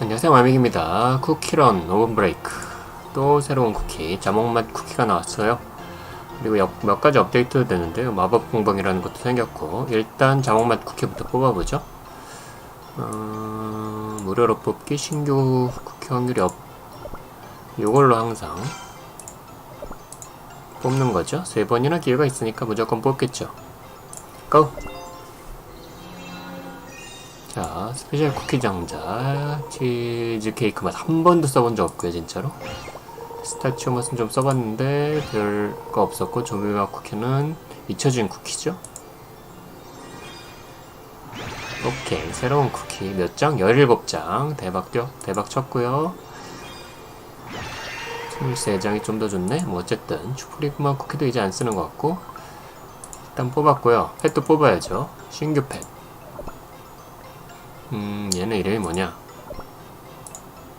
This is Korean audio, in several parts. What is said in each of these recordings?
안녕하세요 마믹입니다. 쿠키런 오븐 브레이크. 또 새로운 쿠키 자몽맛 쿠키가 나왔어요. 그리고 역- 몇 가지 업데이트 되는데요. 마법 공방이라는 것도 생겼고 일단 자몽맛 쿠키부터 뽑아보죠. 어, 무료로 뽑기 신규 쿠키 확률이 업 이걸로 항상 뽑는 거죠. 세 번이나 기회가 있으니까 무조건 뽑겠죠. 고! 자, 스페셜 쿠키 장자, 치즈 케이크 맛 한 번도 써본 적 없고요, 진짜로. 스타치오 맛은 좀 써봤는데 별거 없었고 조미맛 쿠키는 잊혀진 쿠키죠. 오케이, 새로운 쿠키 몇 장? 17장. 대박 뛰어, 대박 쳤고요. 23장이 좀 더 좋네. 뭐 어쨌든 추프리그마 쿠키도 이제 안 쓰는 것 같고 일단 뽑았고요. 펫도 뽑아야죠. 신규 펫. 음, 얘는 이름이 뭐냐?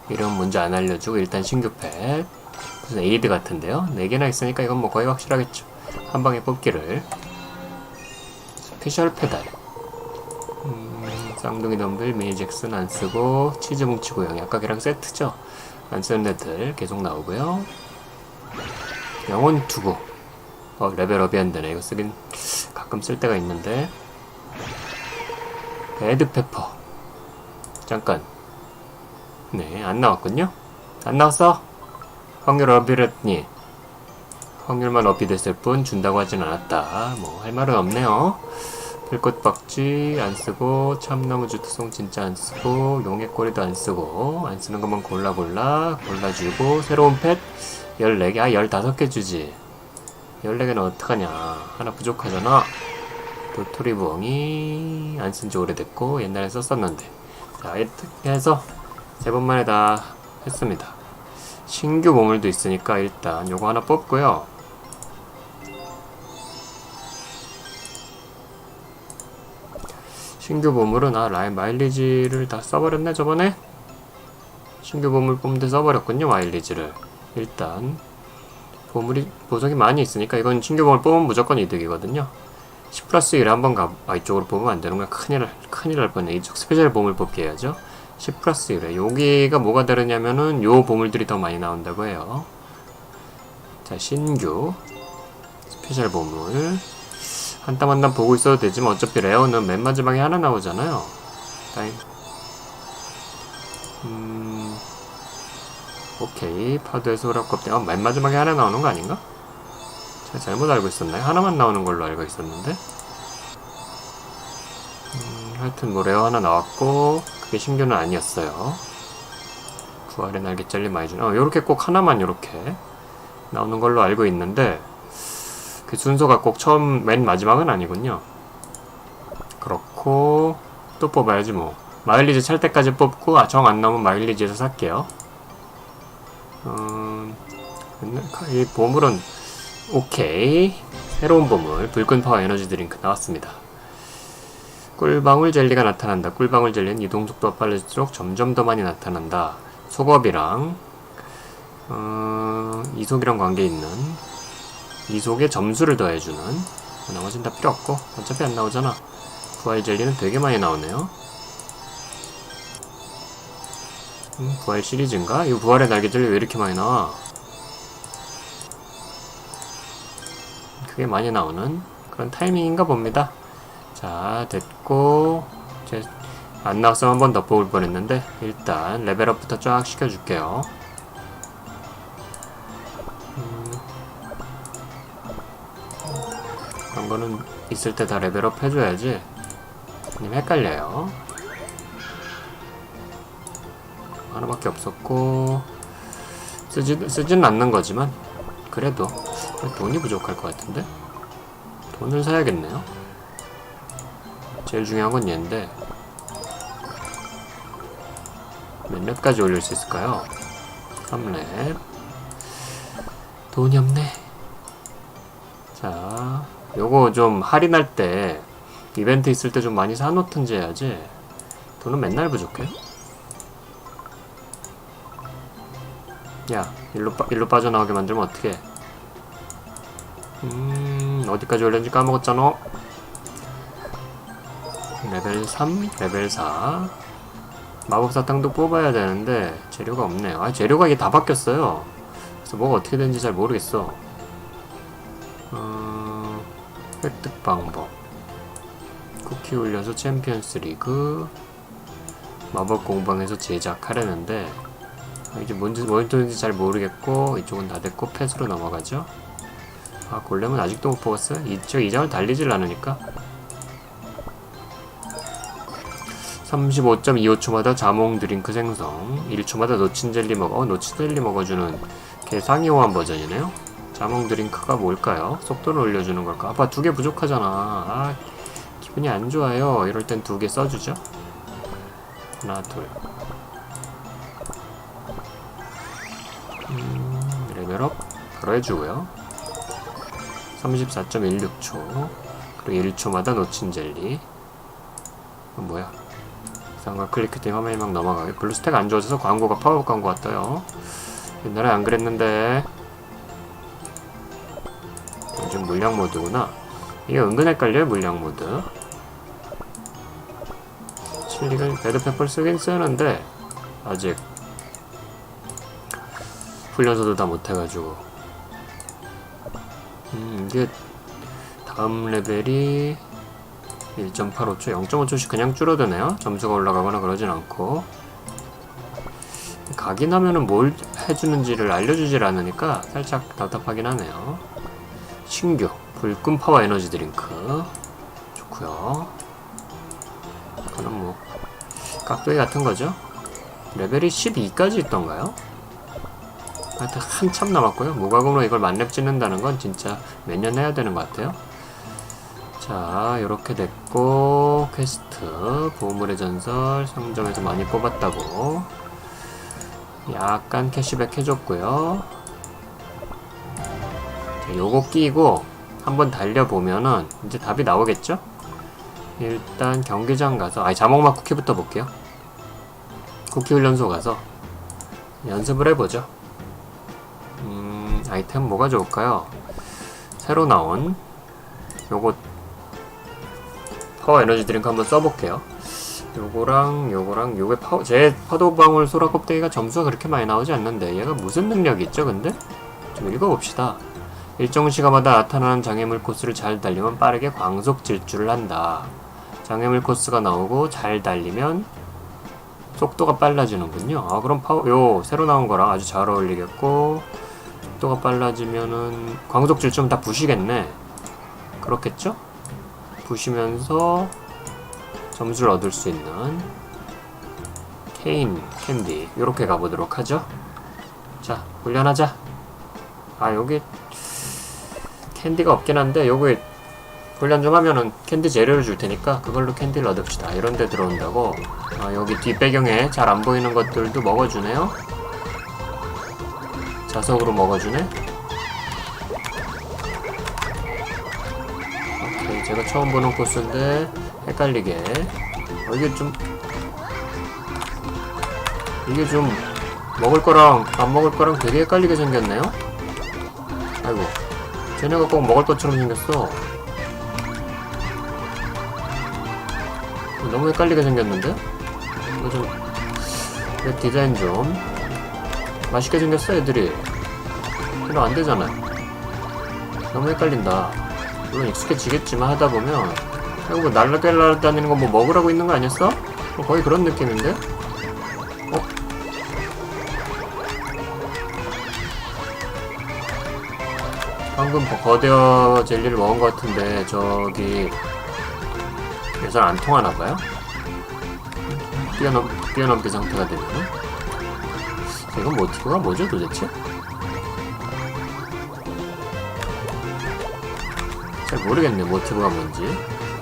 이름 먼저 안 알려주고 일단 신규 펫 무슨 에이드 같은데요? 4개나 있으니까 이건 뭐 거의 확실하겠죠. 한 방에 뽑기를 스페셜 페달 음, 쌍둥이 덤벨 미니 잭슨 안 쓰고 치즈 뭉치 고양이 아까 걔랑 세트죠? 안 쓰는 애들 계속 나오고요. 영혼 투구 어, 레벨업이 안 되네. 이거 쓰긴 가끔 쓸 때가 있는데 레드페퍼 잠깐. 네 안 나왔군요. 안 나왔어? 확률 업이랬니? 확률만 업이 됐을 뿐 준다고 하진 않았다. 뭐 할 말은 없네요. 불꽃 박쥐 안 쓰고 참나무 주투송 진짜 안 쓰고 용의 꼬리도 안 쓰고 안 쓰는 것만 골라 골라 골라주고 새로운 펫? 14개 아 15개 주지. 14개는 어떡하냐? 하나 부족하잖아. 도토리 부엉이 안 쓴 지 오래됐고 옛날에 썼었는데 자 이렇게 해서 세 번 만에 다 했습니다. 신규 보물도 있으니까 일단 요거 하나 뽑고요. 신규 보물은 아 라인 마일리지를 다 써버렸네 저번에? 신규 보물 뽑는 데 써버렸군요 마일리지를. 일단 보물이 보석이 많이 있으니까 이건 신규 보물 뽑으면 무조건 이득이거든요 10 플러스 1에 한번 가, 아, 이쪽으로 뽑으면 안 되는 거야. 큰일, 날- 큰일 날 뻔해. 이쪽 스페셜 보물 뽑기 해야죠. 10 플러스 1에. 여기가 뭐가 다르냐면은 요 보물들이 더 많이 나온다고 해요. 자, 신규. 스페셜 보물. 한 땀 한 땀 보고 있어도 되지만 어차피 레어는 맨 마지막에 하나 나오잖아요. 타임. 음. 오케이. 파도의 소라껍데기. 어, 맨 마지막에 하나 나오는 거 아닌가? 제가 잘못 알고 있었나요? 하나만 나오는 걸로 알고 있었는데. 음, 하여튼 뭐 레어 하나 나왔고 그게 신규는 아니었어요. 부활의 날개 잘린 많이 주네 어, 요렇게 꼭 하나만 요렇게 나오는 걸로 알고 있는데 그 순서가 꼭 처음 맨 마지막은 아니군요. 그렇고 또 뽑아야지 뭐. 마일리지 찰 때까지 뽑고 아, 정 안 나오면 마일리지에서 살게요. 음, 근데 이 보물은 오케이. 새로운 보물, 불끈 파워 에너지 드링크 나왔습니다. 꿀방울 젤리가 나타난다. 꿀방울 젤리는 이동 속도가 빨라질수록 점점 더 많이 나타난다. 속업이랑, 어, 이속이랑 관계 있는, 이속에 점수를 더해주는, 나머지는 다 필요 없고, 어차피 안 나오잖아. 부활 젤리는 되게 많이 나오네요. 음, 부활 시리즈인가? 이 부활의 날개 젤리 왜 이렇게 많이 나와? 그게 많이 나오는 그런 타이밍인가 봅니다. 자, 됐고, 이제 안 나왔으면 한 번 더 뽑을 뻔 했는데, 일단 레벨업부터 쫙 시켜줄게요. 음, 그런 거는 있을 때 다 레벨업 해줘야지. 님 헷갈려요. 하나밖에 없었고, 쓰지, 쓰지는 않는 거지만, 그래도 돈이 부족할 것 같은데? 돈을 사야겠네요. 제일 중요한 건 얘인데 몇 렙까지 올릴 수 있을까요? 3렙 돈이 없네. 자, 요거 좀 할인할 때 이벤트 있을 때 좀 많이 사놓든지 해야지. 돈은 맨날 부족해. 야, 일로, 빠, 일로 빠져나오게 만들면 어떡해. 음, 어디까지 올렸는지 까먹었잖아. 레벨 3, 레벨 4. 마법사탕도 뽑아야 되는데 재료가 없네요. 아 재료가 이게 다 바뀌었어요. 그래서 뭐가 어떻게 되는지 잘 모르겠어. 어, 획득 방법. 쿠키 올려서 챔피언스 리그. 마법 공방에서 제작하려는데 아, 이제 뭔지 뭔지 잘 모르겠고 이쪽은 다 됐고 펫으로 넘어가죠. 아 골렘은 아직도 못 뽑았어요? 이쪽 이장을 달리질 않으니까. 35.25초마다 자몽 드링크 생성. 1초마다 노친 젤리 먹어 어, 노친 젤리 먹어주는 개 상이호한 버전이네요. 자몽 드링크가 뭘까요? 속도를 올려주는 걸까? 아빠 두 개 부족하잖아. 아 기분이 안 좋아요. 이럴 땐 두 개 써주죠. 하나 둘. 음, 레벨업 바로 해주고요 34.16초. 그리고 1초마다 놓친 젤리. 뭐야? 이상과 클릭 때 화면이 막 넘어가게. 블루 스택 안 좋아져서 광고가 파워업 광고가 떠요. 옛날에 안 그랬는데. 요즘 물량 모드구나. 이게 은근 헷갈려요 물량 모드. 칠리가 레드페퍼를 쓰긴 쓰는데 아직 훈련소도 다 못해가지고 음, 이게 다음 레벨이 1.85초, 0.5초씩 그냥 줄어드네요. 점수가 올라가거나 그러진 않고. 각인 하면은 뭘 해주는지를 알려주질 않으니까 살짝 답답하긴 하네요. 신규, 불끈 파워 에너지 드링크. 좋고요 그거는 뭐, 깍두기 같은 거죠. 레벨이 12까지 있던가요? 하여튼 한참 남았고요. 무과금으로 이걸 만렙 찍는다는 건 진짜 몇 년 해야 되는 것 같아요. 자, 이렇게 됐고 퀘스트 보물의 전설 상점에서 많이 뽑았다고 약간 캐시백 해줬고요. 자, 요거 끼고 한번 달려보면은 이제 답이 나오겠죠? 일단 경기장 가서 아니 자몽맛 쿠키부터 볼게요. 쿠키 훈련소 가서 연습을 해보죠. 음, 아이템 뭐가 좋을까요? 새로 나온 요거 파워 에너지 드링크 한번 써볼게요. 요거랑 요거랑 요게 파워 제 파도 방울 소라 껍데기가 점수가 그렇게 많이 나오지 않는데 얘가 무슨 능력이 있죠 근데? 좀 읽어봅시다. 일정 시간마다 나타나는 장애물 코스를 잘 달리면 빠르게 광속 질주를 한다. 장애물 코스가 나오고 잘 달리면 속도가 빨라지는군요. 아 그럼 파워 요 새로 나온 거랑 아주 잘 어울리겠고 속도가 빨라지면은 광속 질주면 다 부시겠네. 그렇겠죠? 부시면서 점수를 얻을 수 있는 케인 캔디 이렇게 가보도록 하죠. 자 훈련하자. 아 여기 캔디가 없긴 한데 여기 훈련 좀 하면은 캔디 재료를 줄 테니까 그걸로 캔디를 얻읍시다. 이런 데 들어온다고. 아 여기 뒷배경에 잘 안 보이는 것들도 먹어주네요. 자석으로 먹어주네. 오케이, 제가 처음 보는 코스인데 헷갈리게 어, 이게 좀 이게 좀 먹을 거랑 안 먹을 거랑 되게 헷갈리게 생겼네요. 아이고, 쟤네가 꼭 먹을 것처럼 생겼어. 너무 헷갈리게 생겼는데? 이거 좀, 이 디자인 좀 맛있게 생겼어 애들이. 그럼 안 되잖아. 너무 헷갈린다. 물론 익숙해지겠지만 하다 보면 아이고 뭐 날라달라다니는 거 뭐 먹으라고 있는 거 아니었어? 뭐 거의 그런 느낌인데? 어? 방금 뭐 거대어 젤리를 먹은 것 같은데 저기 예산 안 통하나 봐요? 뛰어넘, 뛰어넘기 상태가 되면은 이건 모티브가 뭐죠 도대체? 잘 모르겠네 모티브가 뭔지.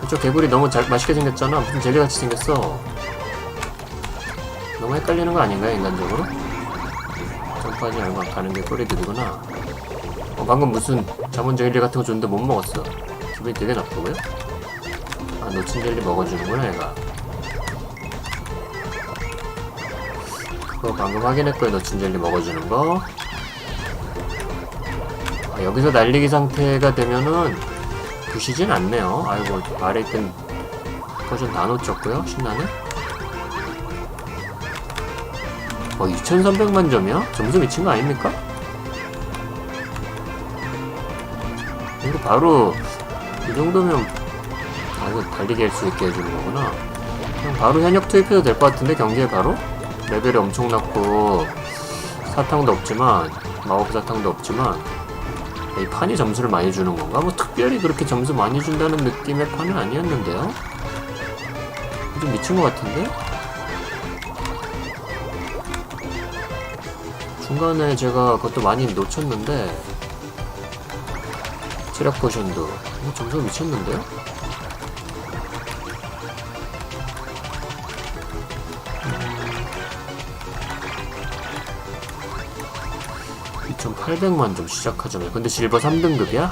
저 개구리 너무 잘, 맛있게 생겼잖아. 무슨 젤리같이 생겼어. 너무 헷갈리는 거 아닌가요 인간적으로? 점프하지 말고 가는 게 꼬리들이구나. 어, 방금 무슨 자본 젤리 같은 거 줬는데 못 먹었어. 기분이 되게 나쁘고요. 아 놓친 젤리 먹어주는구나 얘가 그거 방금 확인했고요 놓친 젤리 먹어주는 거 아, 여기서 날리기 상태가 되면은 부시진 않네요. 아이고 아래 있던 버전 다 놓쳤고요. 신나네. 어 2300만 점이야? 점수 미친 거 아닙니까? 이거 바로 이 정도면 아 이거 달리기 할수 있게 해주는 거구나 그냥 바로 현역 투입해도 될 것 같은데 경기에 바로 레벨이 엄청 낮고 사탕도 없지만 마법 사탕도 없지만 이 판이 점수를 많이 주는 건가? 뭐 특별히 그렇게 점수 많이 준다는 느낌의 판은 아니었는데요? 좀 미친 것 같은데? 중간에 제가 그것도 많이 놓쳤는데 체력 포션도 어, 점수 미쳤는데요? 음, 2800만 점 시작하자마자 근데 실버 3등급이야?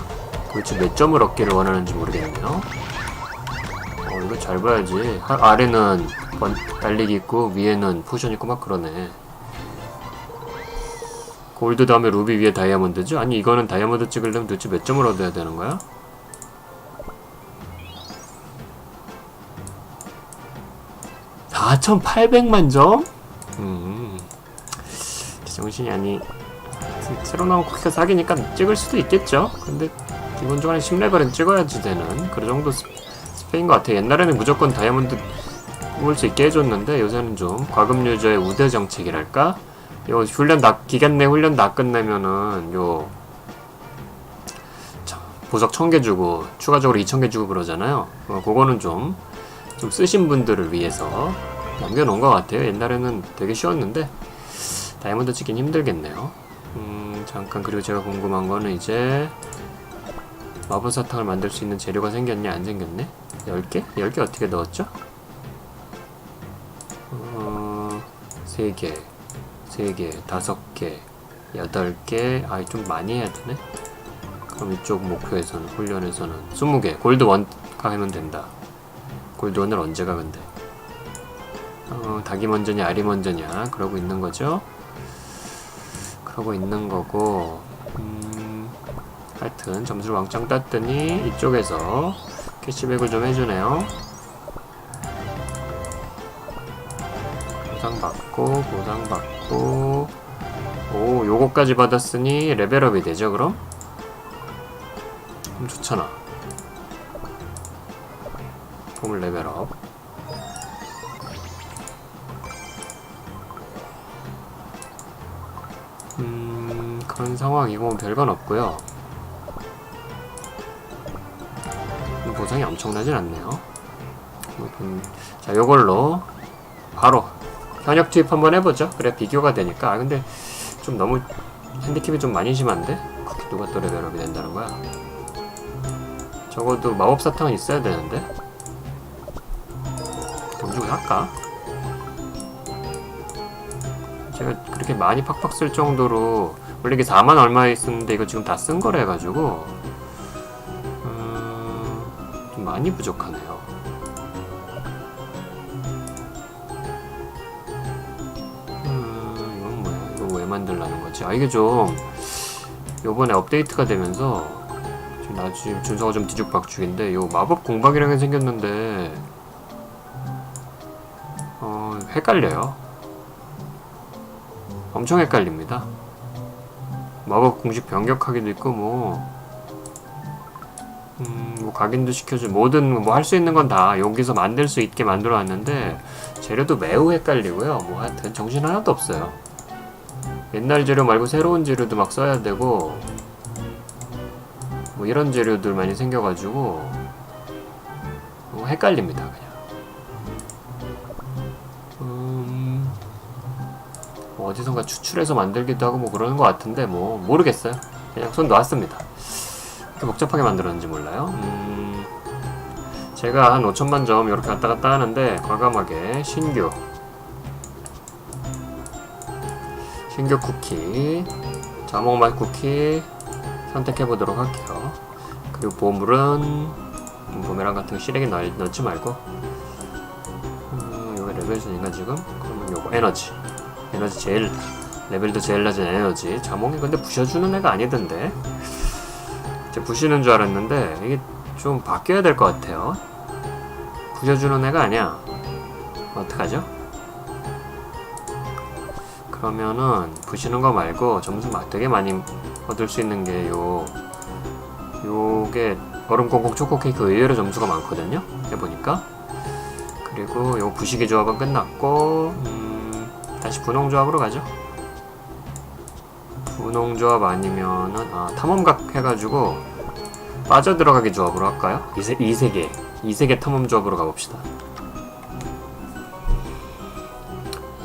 도대체 몇 점을 얻기를 원하는지 모르겠네요. 어 이거 잘 봐야지. 하- 아래는 번, 달리기 있고 위에는 포션 있고 막 그러네. 골드 다음에 루비 위에 다이아몬드죠? 아니 이거는 다이아몬드 찍으려면 도대체 몇 점을 얻어야 되는 거야? (4,800만 점) 음. 정신이 아니 새로 나온 쿠키가 사기니까 찍을 수도 있겠죠. 근데 기본적으로 한 10레벨은 찍어야지 되는 그 정도 스- 스페인 것 같아 옛날에는 무조건 다이아몬드 뽑을 수 있게 해줬는데 요새는 좀 과금 유저의 우대 정책이랄까? 요 훈련 다 기간 내 훈련 다 끝내면은 요 참, 보석 1000개 주고 추가적으로 2000개 주고 그러잖아요. 어, 그거는 좀, 좀 쓰신 분들을 위해서 남겨놓은 것 같아요. 옛날에는 되게 쉬웠는데 다이아몬드 찍긴 힘들겠네요. 음 잠깐 그리고 제가 궁금한 거는 이제 마법 사탕을 만들 수 있는 재료가 생겼냐 안 생겼네 10개? 10개 어떻게 넣었죠? 어... 3개 3개, 5개, 8개, 아이 좀 많이 해야 되네? 그럼 이쪽 목표에서는, 훈련에서는 20개, 골드 원 가면 된다. 골드 원을 언제 가 근데? 어, 닭이 먼저냐, 알이 먼저냐, 그러고 있는 거죠? 그러고 있는 거고, 음, 하여튼 점수를 왕창 땄더니 이쪽에서 캐시백을 좀 해주네요. 보상받고 보상받고 오 요거까지 받았으니 레벨업이 되죠 그럼? 그럼 좋잖아 보물 레벨업 그런 상황이고 뭐 별건 없고요 보상이 엄청나진 않네요 자 요걸로 바로 현역 투입 한번 해보죠. 그래 비교가 되니까. 아 근데 좀 너무 핸디캡이 좀 많이 심한데? 누가 또 레벨업이 된다는 거야? 적어도 마법 사탕은 있어야 되는데. 돈 주고 살까? 제가 그렇게 많이 팍팍 쓸 정도로 원래 이게 4만 얼마에 쓰는데 이거 지금 다 쓴 거라 해가지고 음, 좀 많이 부족하네요. 음, 이건 뭐야? 이거 왜 만들라는 거지? 아, 이게 좀, 요번에 업데이트가 되면서, 지금 나 지금 준서가 좀 뒤죽박죽인데, 요 마법 공방이라는 게 생겼는데, 어, 헷갈려요. 엄청 헷갈립니다. 마법 공식 변격하기도 있고, 뭐, 음, 뭐 각인도 시켜줘 뭐든 뭐 할 수 있는 건 다 여기서 만들 수 있게 만들어 놨는데 재료도 매우 헷갈리고요. 뭐 하여튼 정신 하나도 없어요. 옛날 재료 말고 새로운 재료도 막 써야 되고 뭐 이런 재료들 많이 생겨가지고 뭐 헷갈립니다 그냥. 어디선가 추출해서 만들기도 하고 뭐 그러는 것 같은데 뭐 모르겠어요. 그냥 손 놨습니다. 이렇게 복잡하게 만들었는지 몰라요. 음, 제가 한 5천만 점 이렇게 왔다 갔다 하는데 과감하게 신규 신규 쿠키 자몽맛 쿠키 선택해 보도록 할게요. 그리고 보물은 음, 보메랑 같은 거 시래기 넣, 넣지 말고 음, 이거 레벨 순인가 지금? 그러면 요거 에너지 에너지 제일 레벨도 제일 낮은 에너지 자몽이 근데 부셔주는 애가 아니던데 제 부시는 줄 알았는데 이게 좀 바뀌어야 될 것 같아요. 부셔주는 애가 아니야. 어떡하죠? 그러면은 부시는 거 말고 점수 막 되게 많이 얻을 수 있는 게 요 요게 얼음 꽁꽁 초코 케이크 의외로 점수가 많거든요. 해보니까 그리고 요 부시기 조합은 끝났고 음, 다시 분홍 조합으로 가죠. 분홍 조합 아니면은 아 탐험각 해가지고 빠져 들어가기 조합으로 할까요? 이세 이세계 이세계 탐험 조합으로 가봅시다.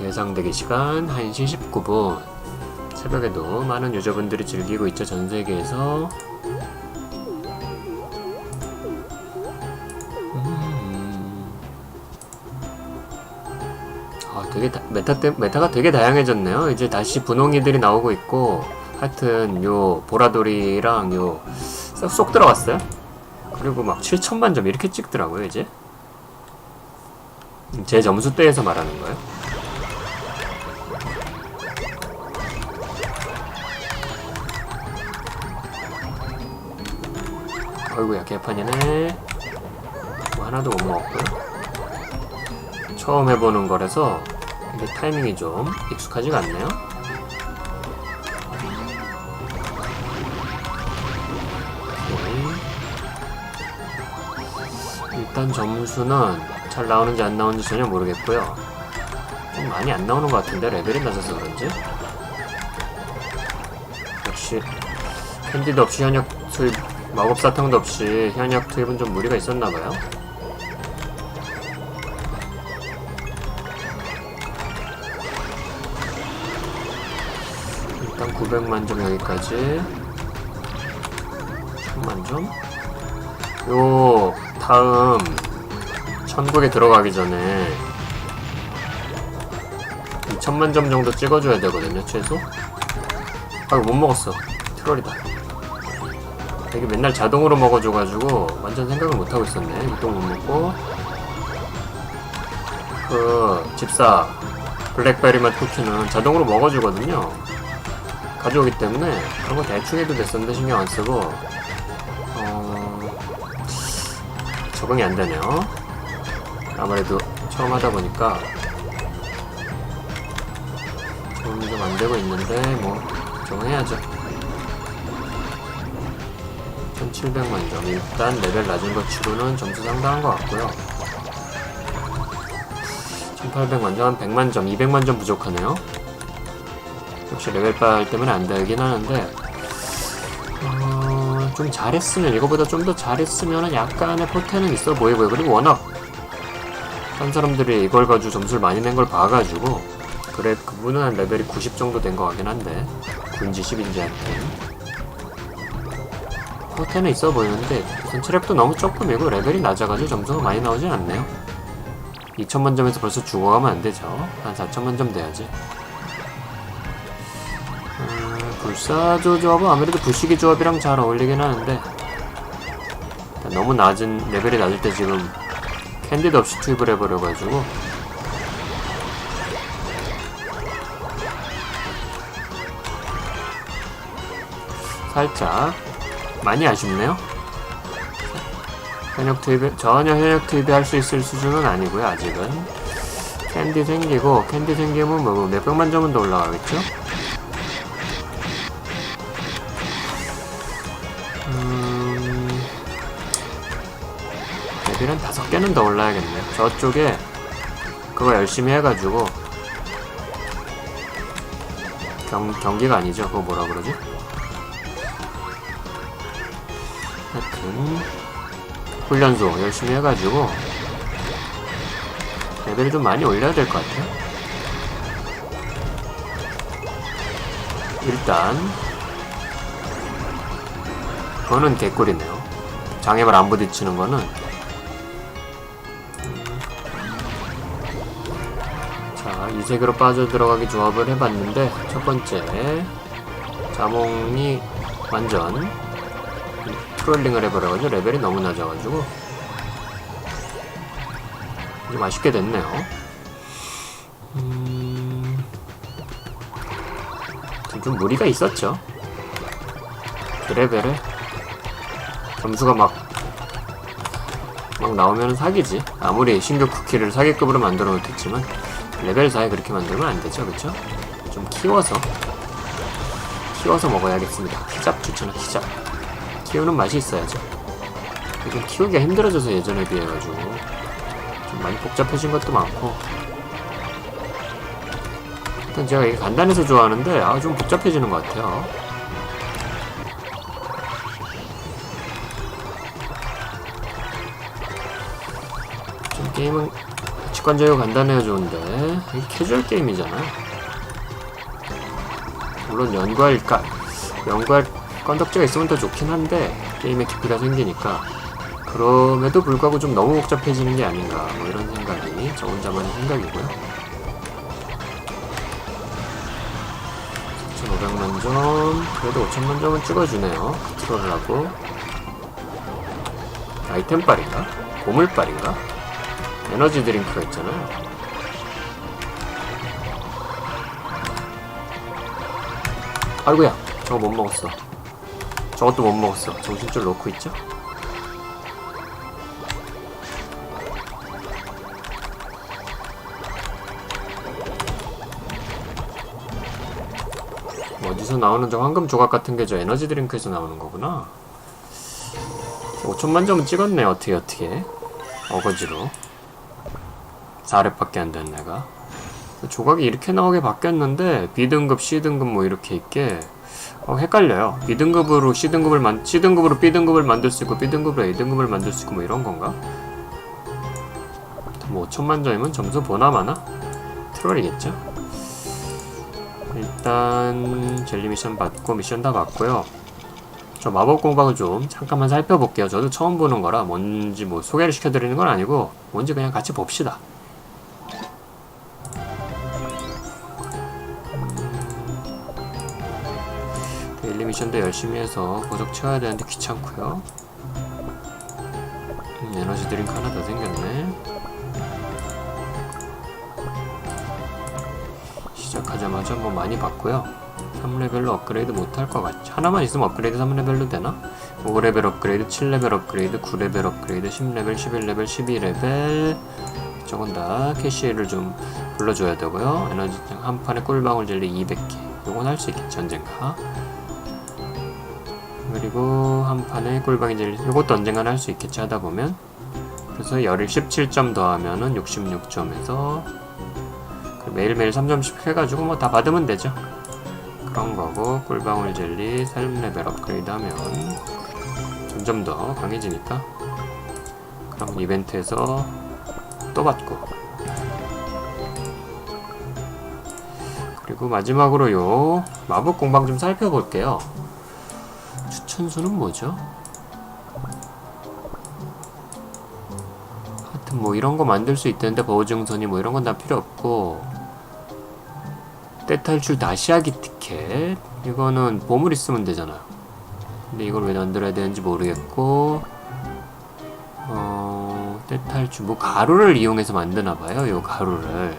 예상 대기 시간 1시 19분. 새벽에도 많은 유저분들이 즐기고 있죠, 전 세계에서. 되게 다- 메타 때, 메타가 되게 다양해졌네요. 이제 다시 분홍이들이 나오고 있고, 하여튼 요 보라돌이랑 요 쏙, 쏙 들어갔어요. 그리고 막 7천만 점 이렇게 찍더라고요, 이제. 제 점수대에서 말하는 거예요. 어이구야 개판이네 뭐 하나도 못 먹었고요 처음 해보는 거라서 이게 타이밍이 좀 익숙하지가 않네요 오케이. 일단 점수는 잘 나오는지 안 나오는지 전혀 모르겠고요 좀 많이 안 나오는 것 같은데 레벨이 낮아서 그런지 역시 캔디도 없이 현역 수입 마법 사탕도 없이 현역 투입은 좀 무리가 있었나봐요. 900만 점 여기까지. 1000만 점. 요 다음 천국에 들어가기 전에 2천만 점 정도 찍어줘야 되거든요 최소. 아못 먹었어. 트롤이다. 되게 맨날 자동으로 먹어줘가지고 완전 생각을 못하고 있었네 이동 못 먹고 그 집사 블랙베리맛 쿠키는 자동으로 먹어주거든요 가져오기 때문에 그런 거 대충 해도 됐었는데 신경 안 쓰고 어... 적응이 안 되네요 아무래도 처음 하다 보니까 적응이 좀 안 되고 있는데 뭐 적응해야죠 1700만 점. 일단 레벨 낮은 것 치고는 점수 상당한 것 같고요. 1800만 점, 100만 점, 200만 점 부족하네요. 역시 레벨빨 때문에 안 되긴 하는데, 어, 좀 잘했으면, 이거보다 좀 더 잘했으면 약간의 포텐은 있어 보이고요. 그리고 워낙, 한 사람들이 이걸 가지고 점수를 많이 낸 걸 봐가지고, 그래, 그분은 한 레벨이 90 정도 된 것 같긴 한데, 군지 10인지 하여튼. 호텔은 있어 보이는데 우선 체력도 너무 조금이고 레벨이 낮아가지고 점수가 많이 나오진 않네요 2천만 점에서 벌써 죽어가면 안 되죠 한 4천만 점 돼야지 음, 불사조 조합은 아무래도 부시기 조합이랑 잘 어울리긴 하는데 너무 낮은 레벨이 낮을 때 지금 캔디도 없이 투입을 해버려가지고 살짝 많이 아쉽네요. 현역 투입 전혀 현역 투입이 할 수 있을 수준은 아니고요 아직은 캔디 생기고 캔디 생기면 뭐 몇백만 점은 더 올라가겠죠? 레벨은 다섯 개는 더 올라야겠네요. 저쪽에 그거 열심히 해가지고 경, 경기가 아니죠. 그거 뭐라 그러지? 하여튼 훈련소 열심히 해가지고 레벨을 좀 많이 올려야 될 것 같아요. 일단 그거는 개꿀이네요. 장애물 안 부딪히는 거는 자 이색으로 빠져 들어가기 조합을 해봤는데 첫 번째 자몽이 완전 트롤링을 해버려가지고 레벨이 너무 낮아가지고 좀 아쉽게 됐네요. 음... 좀, 좀 무리가 있었죠. 그 레벨에 점수가 막, 막 나오면 사기지. 아무리 신규 쿠키를 사기급으로 만들어 놓겠지만 레벨 4에 그렇게 만들면 안 되죠, 그쵸? 좀 키워서 키워서 먹어야겠습니다. 키잡 추천은 키잡. 키우는 맛이 있어야죠. 요즘 키우기가 힘들어져서 예전에 비해가지고 좀 많이 복잡해진 것도 많고 일단 제가 이게 간단해서 좋아하는데 아 좀 복잡해지는 것 같아요. 좀 게임은 직관적이고 간단해야 좋은데 이게 캐주얼 게임이잖아. 물론 연구할까 연구할 건덕지가 있으면 더 좋긴 한데 게임의 깊이가 생기니까 그럼에도 불구하고 좀 너무 복잡해지는 게 아닌가 뭐 이런 생각이 저 혼자만의 생각이고요. 4,500만 점 그래도 5천만 점은 찍어주네요. 트롤을 하고 아이템빨인가? 보물빨인가? 에너지 드링크가 있잖아요. 아이고야 저거 못 먹었어. 저것도 못 먹었어. 정신줄 놓고 있죠? 어디서 나오는 저 황금 조각 같은 게 저 에너지 드링크에서 나오는 거구나. 5천만 점은 찍었네 어떻게 어떻게. 어거지로 4렙밖에 안된 내가 조각이 이렇게 나오게 바뀌었는데 B등급, C등급 뭐 이렇게 있게 어, 헷갈려요. B등급으로 C등급을 만 C등급으로 B등급을 만들 수 있고 B등급으로 A등급을 만들 수 있고 뭐 이런 건가? 뭐 5천만 점이면 점수 보나마나? 트롤이겠죠? 일단 젤리 미션 받고 미션 다 받고요. 저 마법 공방을 좀 잠깐만 살펴볼게요. 저도 처음 보는 거라 뭔지 뭐 소개를 시켜드리는 건 아니고 뭔지 그냥 같이 봅시다. 데일리 미션도 열심히 해서 고적 채워야 되는데 귀찮고요. 음, 에너지 드링크 하나 더 생겼네. 시작하자마자 뭐 많이 받고요. 3레벨로 업그레이드 못할 것 같죠. 하나만 있으면 업그레이드 3레벨로 되나? 5레벨 업그레이드, 7레벨 업그레이드, 9레벨 업그레이드, 10레벨, 11레벨, 12레벨 저건 다 캐시를 좀 불러줘야 되고요. 에너지 한 판에 꿀방울 젤리 200개. 요건 할 수 있겠죠, 언젠가. 그리고 한 판에 꿀방울 젤리 요것도 언젠가는 할 수 있겠지 하다 보면 그래서 열을 17점 더하면은 66점에서 매일매일 3점씩 해가지고 뭐 다 받으면 되죠. 그런 거고 꿀방울 젤리 3레벨 업그레이드 하면 점점 더 강해지니까 그럼 이벤트에서 또 받고 그리고 마지막으로 요 마법 공방 좀 살펴볼게요. 추천수는 뭐죠? 하여튼 뭐 이런 거 만들 수 있다는데 보증선이 뭐 이런 건 다 필요 없고 떼탈출 다시 하기 티켓. 이거는 보물 있으면 되잖아요. 근데 이걸 왜 만들어야 되는지 모르겠고 어 떼탈출 뭐 가루를 이용해서 만드나 봐요 요 가루를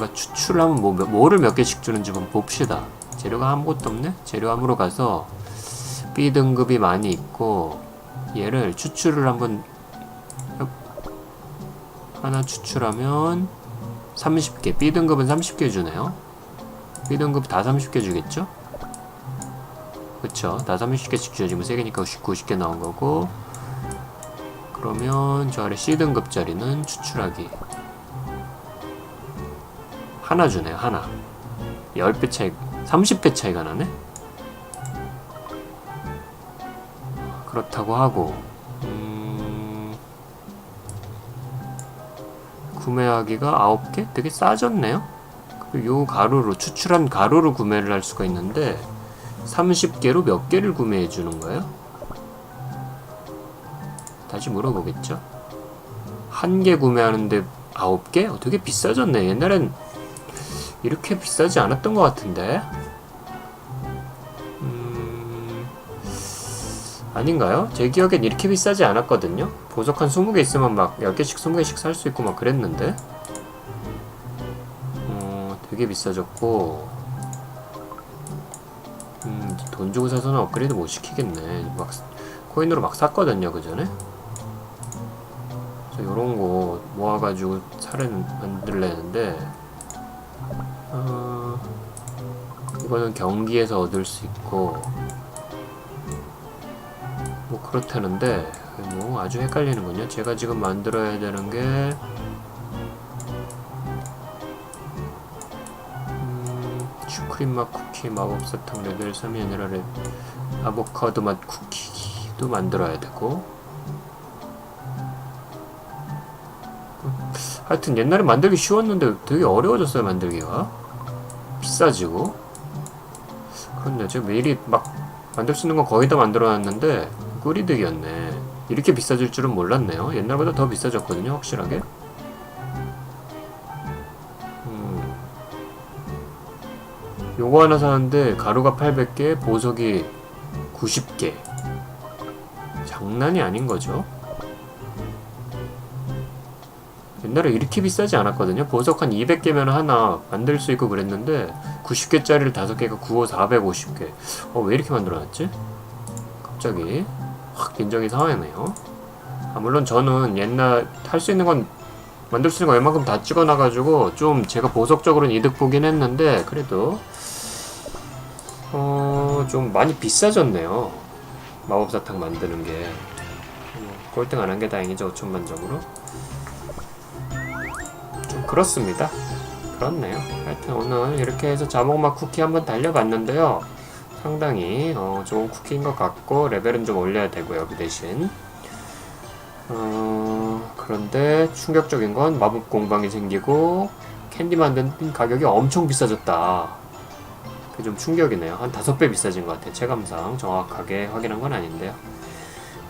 뭔가 추출하면 뭐, 뭐를 몇 개씩 주는지 한번 봅시다. 재료가 아무것도 없네? 재료함으로 가서 B등급이 많이 있고 얘를 추출을 한번 하나 추출하면 30개. B등급은 30개 주네요. B등급 다 30개 주겠죠? 그쵸. 다 30개씩 주죠 지금 3개니까 90개 나온 거고. 그러면 저 아래 C등급짜리는 추출하기 하나 주네요 하나 10배 차이 30배 차이가 나네 그렇다고 하고 음... 구매하기가 9개? 되게 싸졌네요 요 가루로 추출한 가루로 구매를 할 수가 있는데 30개로 몇 개를 구매해 주는 거예요? 다시 물어보겠죠 한 개 구매하는데 9개? 어, 되게 비싸졌네 옛날엔 이렇게 비싸지 않았던 것 같은데? 아닌가요? 제 기억엔 이렇게 비싸지 않았거든요? 보석 한 20개 있으면 막 10개씩 20개씩 살 수 있고 막 그랬는데? 어, 되게 비싸졌고. 음, 돈 주고 사서는 업그레이드 못 시키겠네. 막 코인으로 막 샀거든요 그 전에? 요런 거 모아, 모아가지고 살을 만들려는데 어, 이거는 경기에서 얻을 수 있고 뭐 그렇다는데 뭐 아주 헷갈리는군요. 제가 지금 만들어야 되는 게 음, 슈크림 맛 쿠키, 마법 사탕 레벨 3이 아니라 레, 아보카도 맛 쿠키도 만들어야 되고 하여튼 옛날에 만들기 쉬웠는데 되게 어려워졌어요 만들기가. 비싸지고. 그런데 제가 매일이 막 만들 수 있는 건 거의 다 만들어놨는데 꿀이득이었네. 이렇게 비싸질 줄은 몰랐네요. 옛날보다 더 비싸졌거든요 확실하게. 음. 요거 하나 사는데 가루가 800개 보석이 90개. 장난이 아닌 거죠 옛날에 이렇게 비싸지 않았거든요 보석 한 200개면 하나 만들 수 있고 그랬는데 90개짜리를 5개가 9호 450개 어 왜 이렇게 만들어놨지? 갑자기 확 인정이 상하네요 아, 물론 저는 옛날 할 수 있는 건 만들 수 있는 거 웬만큼 다 찍어놔가지고 좀 제가 보석적으로는 이득 보긴 했는데 그래도 어, 좀 많이 비싸졌네요. 마법사탕 만드는 게. 음, 꼴등 안 한 게 다행이죠, 5천만점으로. 좀 그렇습니다. 그렇네요. 하여튼 오늘 이렇게 해서 자몽맛 쿠키 한번 달려봤는데요. 상당히 어, 좋은 쿠키인 것 같고 레벨은 좀 올려야 되고요, 그 대신. 어, 그런데 충격적인 건 마법 공방이 생기고 캔디 만드는 가격이 엄청 비싸졌다. 그게 좀 충격이네요. 한 다섯 배 비싸진 것 같아요. 체감상 정확하게 확인한 건 아닌데요.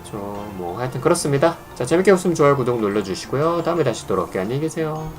저 뭐 하여튼 그렇습니다. 자 재밌게 보시면 좋아요, 구독 눌러주시고요. 다음에 다시 돌아올게요. 안녕히 계세요.